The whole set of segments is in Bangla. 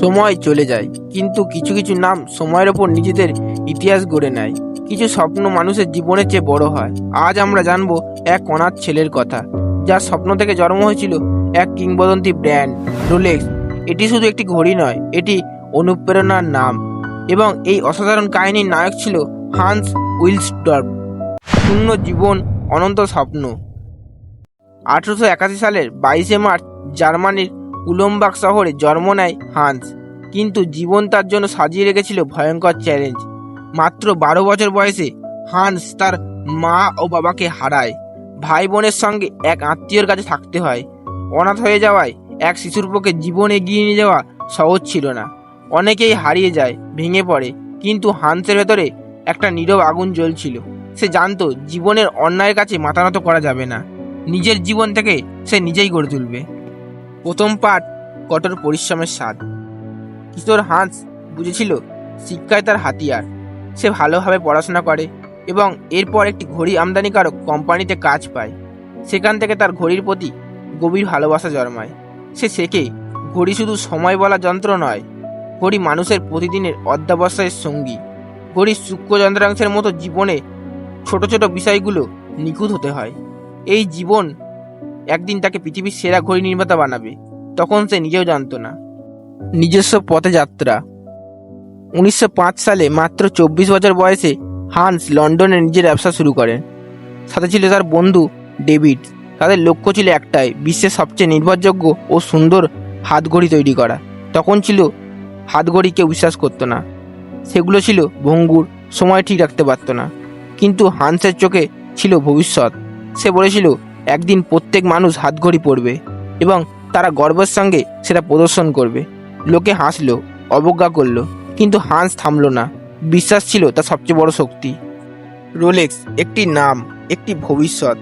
সময় চলে যায়, কিন্তু কিছু কিছু নাম সময়ের ওপর নিজেদের ইতিহাস গড়ে নেয়। কিছু স্বপ্ন মানুষের জীবনের চেয়ে বড় হয়। আজ আমরা জানব এক অনাথ ছেলের কথা, যার স্বপ্ন থেকে জন্ম হয়েছিল এক কিংবদন্তি ব্র্যান্ড, রোলেক্স। এটি শুধু একটি ঘড়ি নয়, এটি অনুপ্রেরণার নাম। এবং এই অসাধারণ কাহিনীর নায়ক ছিল হান্স উইলসডর্ফ শূন্য জীবন অনন্ত স্বপ্ন। আঠারোশো একাশি সালের বাইশে মার্চ জার্মানির উলমবাগ শহরে জন্ম নেয় হান্স। কিন্তু জীবন তার জন্য সাজিয়ে রেখেছিল ভয়ঙ্কর চ্যালেঞ্জ। মাত্র বারো বছর বয়সে হান্স তার মা ও বাবাকে হারায়। ভাই বোনের সঙ্গে এক আত্মীয়র কাছে থাকতে হয়। অনাথ হয়ে যাওয়ায় এক শিশুর পক্ষে জীবন এগিয়ে নিয়ে যাওয়া সহজ ছিল না। অনেকেই হারিয়ে যায়, ভেঙে পড়ে। কিন্তু হান্সের ভেতরে একটা নীরব আগুন জ্বলছিল। সে জানতো জীবনের অন্যায়ের কাছে মাথা নত করা যাবে না। নিজের জীবন থেকে সে নিজেই গড়ে তুলবে। প্রথম পাঠ, কঠোর পরিশ্রমের স্বাদ। কিশোর হাঁস বুঝেছিল শিক্ষায় তার হাতিয়ার। সে ভালোভাবে পড়াশোনা করে এবং এরপর একটি ঘড়ি আমদানিকারক কোম্পানিতে কাজ পায়। সেখান থেকে তার ঘড়ির প্রতি গভীর ভালোবাসা জন্মায়। সে শেখে, ঘড়ি শুধু সময় বলা যন্ত্র নয়, ঘড়ি মানুষের প্রতিদিনের অধ্যাবসায়ের সঙ্গী। ঘড়ির সূক্ষ্ম যন্ত্রাংশের মতো জীবনে ছোট ছোট বিষয়গুলো নিখুঁত হতে হয়। এই জীবন একদিন তাকে পৃথিবীর সেরা ঘড়ি নির্মাতা বানাবে। তখন সে নিজেও জানতো না। নিজস্ব পথে যাত্রা। উনিশশো পাঁচ সালে মাত্র চব্বিশ বছর বয়সে হান্স লন্ডনে নিজের ব্যবসা শুরু করেন। সাথে ছিল তার বন্ধু ডেভিড। তাদের লক্ষ্য ছিল একটাই, বিশ্বের সবচেয়ে নির্ভরযোগ্য ও সুন্দর হাতঘড়ি তৈরি করা। তখন ছিল, হাতঘড়ি কেউ বিশ্বাস করতো না। সেগুলো ছিল ভঙ্গুর, সময় ঠিক রাখতে পারতো না। কিন্তু হান্সের চোখে ছিল ভবিষ্যৎ। সে বলেছিল, একদিন প্রত্যেক মানুষ হাতঘড়ি পরবে এবং তারা গর্বের সঙ্গে সেটা প্রদর্শন করবে। লোকে হাসলো, অবজ্ঞা করল, কিন্তু হাঁস থামলো না। বিশ্বাস ছিল তার সবচেয়ে বড় শক্তি। রোলেক্স, একটি নাম, একটি ভবিষ্যৎ।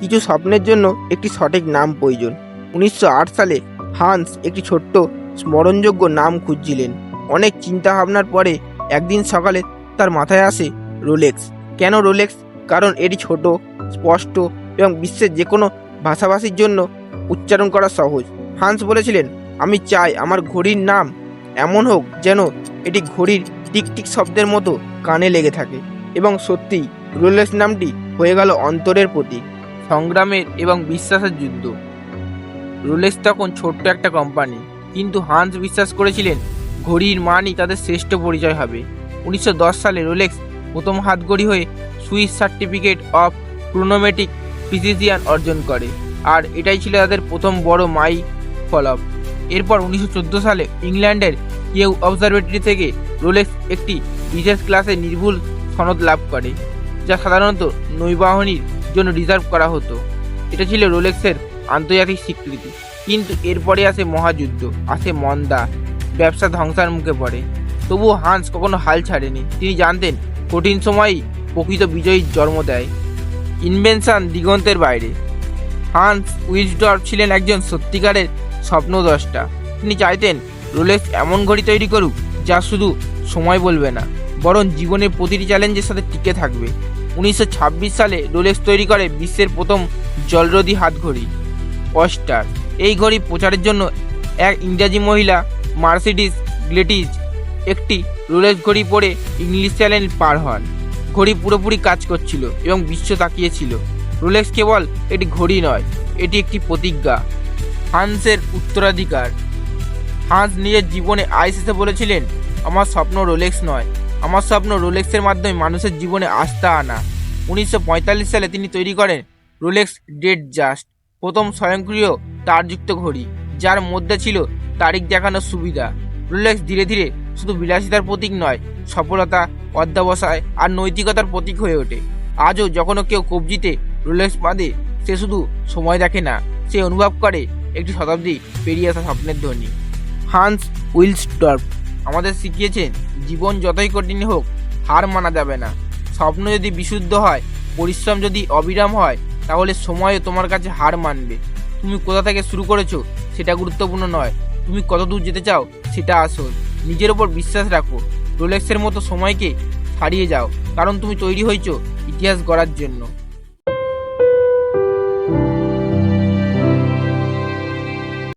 কিছু স্বপ্নের জন্য একটি সঠিক নাম প্রয়োজন। উনিশশো আট সালে হান্স একটি ছোট্ট, স্মরণযোগ্য নাম খুঁজছিলেন। অনেক চিন্তা ভাবনার পরে একদিন সকালে তার মাথায় আসে রোলেক্স। কেন রোলেক্স? কারণ এটি ছোট, স্পষ্ট এবং বিশ্বের যে কোনো ভাষাভাষীর জন্য উচ্চারণ করা সহজ। হান্স বলেছিলেন, আমি চাই আমার ঘড়ির নাম এমন হোক যেন এটি ঘড়ির টিকটিক শব্দের মতো কানে লেগে থাকে। এবং সত্যি রোলেক্স নামটি হয়ে গেল অন্তরের প্রতীক, সংগ্রামের এবং বিশ্বাসের যুদ্ধ। রোলেক্স তখন ছোট্ট একটা কোম্পানি, কিন্তু হান্স বিশ্বাস করেছিলেন, ঘড়ির মানই তাদের শ্রেষ্ঠ পরিচয় হবে। উনিশশো দশ সালে রোলেক্স প্রথম হাতঘড়ি হয়ে Swiss certificate of chronometric precision অর্জন করে। আর এটাই ছিল তাদের প্রথম বড় মাই ফলপ এরপর উনিশশো চোদ্দ সালে ইংল্যান্ডের কেউ অবজারভেটরি থেকে রোলেক্স একটি বিশেষ ক্লাসে নির্ভুল সনদ লাভ করে, যা সাধারণত নৌবাহিনীর জন্য রিজার্ভ করা হতো। এটা ছিল রোলেক্সের আন্তর্জাতিক স্বীকৃতি। কিন্তু এরপরে আসে মহাযুদ্ধ, আসে মন্দা, ব্যবসা ধ্বংসার মুখে পড়ে। তবুও হান্স কখনো হাল ছাড়েনি। তিনি জানতেন কঠিন সময়ই প্রকৃত বিজয়ীর জন্ম দেয়। ইনভেনশন দিগন্তের বাইরে। হান্স উইজডর্ফ ছিলেন একজন সত্যিকারের স্বপ্নদ্রষ্টা। তিনি চাইতেন রোলেক্স এমন ঘড়ি তৈরি করুক, যা শুধু সময় বলবে না, বরং জীবনের প্রতিটি চ্যালেঞ্জের সাথে টিকে থাকবে। উনিশশো ছাব্বিশ সালে রোলেক্স তৈরি করে বিশ্বের প্রথম জলরোধী হাতঘড়ি, অস্টার। এই ঘড়ি প্রচারের জন্য এক ইংরাজি মহিলা, মার্সিডিস গ্লেটিজ, একটি রোলেক্স ঘড়ি পরে ইংলিশ চ্যানেল পার হন। ঘড়ি পুরোপুরি কাজ করছিল এবং বিশ্ব তাকিয়েছিল। রোলেক্স কেবল এটি ঘড়ি নয়, এটি একটি প্রতিজ্ঞা। হান্সের উত্তরাধিকার। হান্স নিজের জীবনে আইস এসে বলেছিলেন, আমার স্বপ্ন রোলেক্স নয়, আমার স্বপ্ন রোলেক্সের মাধ্যমে মানুষের জীবনে আস্থা আনা। উনিশশো পঁয়তাল্লিশ সালে তিনি তৈরি করেন রোলেক্স ডেড জাস্ট, প্রথম স্বয়ংক্রিয় তারযুক্ত ঘড়ি, যার মধ্যে ছিল তারিখ দেখানোর সুবিধা। রোলেক্স ধীরে ধীরে শুধু বিলাসিতার প্রতীক নয়, সফলতা, অধ্যাবসায় আর নৈতিকতার প্রতীক হয়ে ওঠে। আজও যখন কেউ কবজিতে রোলেক্স বাঁধে, সে শুধু সময় দেখে না, সে অনুভব করে একটি শতাব্দী পেরিয়ে আসা স্বপ্নের ধ্বনি। হান্স উইলসডর্ফ আমাদের শিখিয়েছেন, জীবন যতই কঠিন হোক, হার মানা যাবে না। স্বপ্ন যদি বিশুদ্ধ হয়, পরিশ্রম যদি অবিরাম হয়, তাহলে সময়ও তোমার কাছে হার মানবে। তুমি কোথা থেকে শুরু করেছ, সেটা গুরুত্বপূর্ণ নয়। তুমি কত দূর যেতে চাও, সেটা আসল। নিজের ওপর বিশ্বাস রাখো। রোলেক্সের মতো সময়কে ছাড়িয়ে যাও। কারণ তুমি তৈরি হয়েছ ইতিহাস গড়ার জন্য।